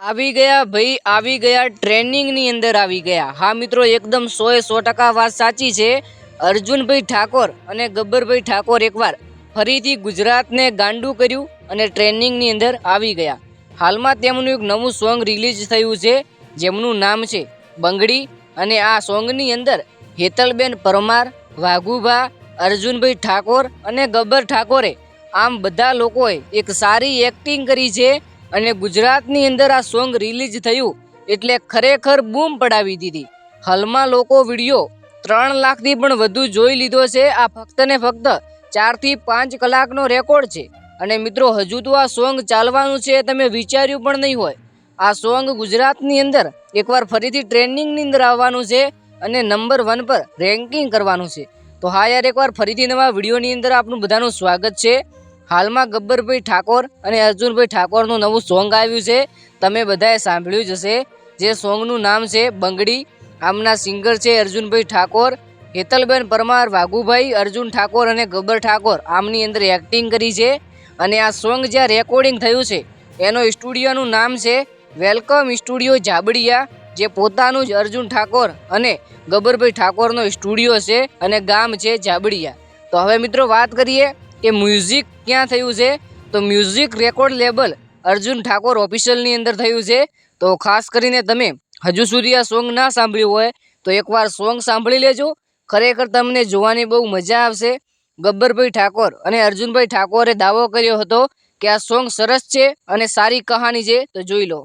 આવી ગયા, ભાઈ, આવી ગયા, ટ્રેનિંગની અંદર આવી ગયા. હા મિત્રો, એકદમ સો એ સો ટકા વાત સાચી છે. અર્જુનભાઈ ઠાકોર અને ગબ્બરભાઈ ઠાકોર એકવાર ફરીથી ગુજરાતને ગાંડું કર્યું અને ટ્રેનિંગની અંદર આવી ગયા. હાલમાં તેમનું એક નવું સોંગ રિલીઝ થયું છે, જેમનું નામ છે બંગડી અને આ સોંગની અંદર હેતલબેન પરમાર, વાઘુભા, અર્જુનભાઈ ઠાકોર અને ગબ્બર ઠાકોરે આમ બધા લોકોએ એક સારી એક્ટિંગ કરી છે અને ગુજરાતની અંદર આ સોંગ રિલીઝ થયું એટલે ખરેખર બૂમ પડાવી દીધી. હાલમાં લોકો વીડિયો ત્રણ લાખથી પણ વધુ જોઈ લીધો છે. આ ફક્ત ને ફક્ત ચારથી પાંચ કલાકનો રેકોર્ડ છે. અને મિત્રો, હજુ તો આ સોંગ ચાલવાનું છે તમે વિચાર્યું પણ નહીં હોય. આ સોંગ ગુજરાતની અંદર એકવાર ફરીથી ટ્રેન્ડિંગની અંદર આવવાનું છે અને નંબર વન પર રેન્કિંગ કરવાનું છે. તો હા યાર, એકવાર ફરીથી નવા વિડીયોની અંદર આપનું બધાનું સ્વાગત છે. હાલમાં ગબ્બરભાઈ ઠાકોર અને અર્જુનભાઈ ઠાકોરનું નવું સોંગ આવ્યું છે. તમે બધાએ સાંભળ્યું જ હશે. જે સોંગનું નામ છે બંગડી. આમના સિંગર છે અર્જુનભાઈ ઠાકોર, હેતલબેન પરમાર, વાઘુભાઈ, અર્જુન ઠાકોર અને ગબ્બર ઠાકોર આમની અંદર એક્ટિંગ કરી છે. અને આ સોંગ જ્યાં રેકોર્ડિંગ થયું છે, એનો સ્ટુડિયોનું નામ છે વેલકમ સ્ટુડિયો જાબડિયા જે પોતાનું જ અર્જુન ઠાકોર અને ગબ્બરભાઈ ઠાકોરનો સ્ટુડિયો છે અને ગામ છે જાબડિયા તો હવે મિત્રો વાત કરીએ કે મ્યુઝિક ક્યાં થયું છે? તો music record label Arjun Thakor ઓફિશિયલની અંદર થયું છે. તો ખાસ કરીને તમે હજુ સુધી આ સોંગ ના સાંભળ્યું હોય, તો એકવાર સોંગ સાંભળી લેજો. ખરેખર તમને જોવાની બહુ મજા આવશે. ગબ્બરભાઈ ઠાકોર અને અર્જુનભાઈ ઠાકોરે દાવો કર્યો હતો કે આ સોંગ સરસ છે અને સારી કહાની છે, તો જોઈ લો.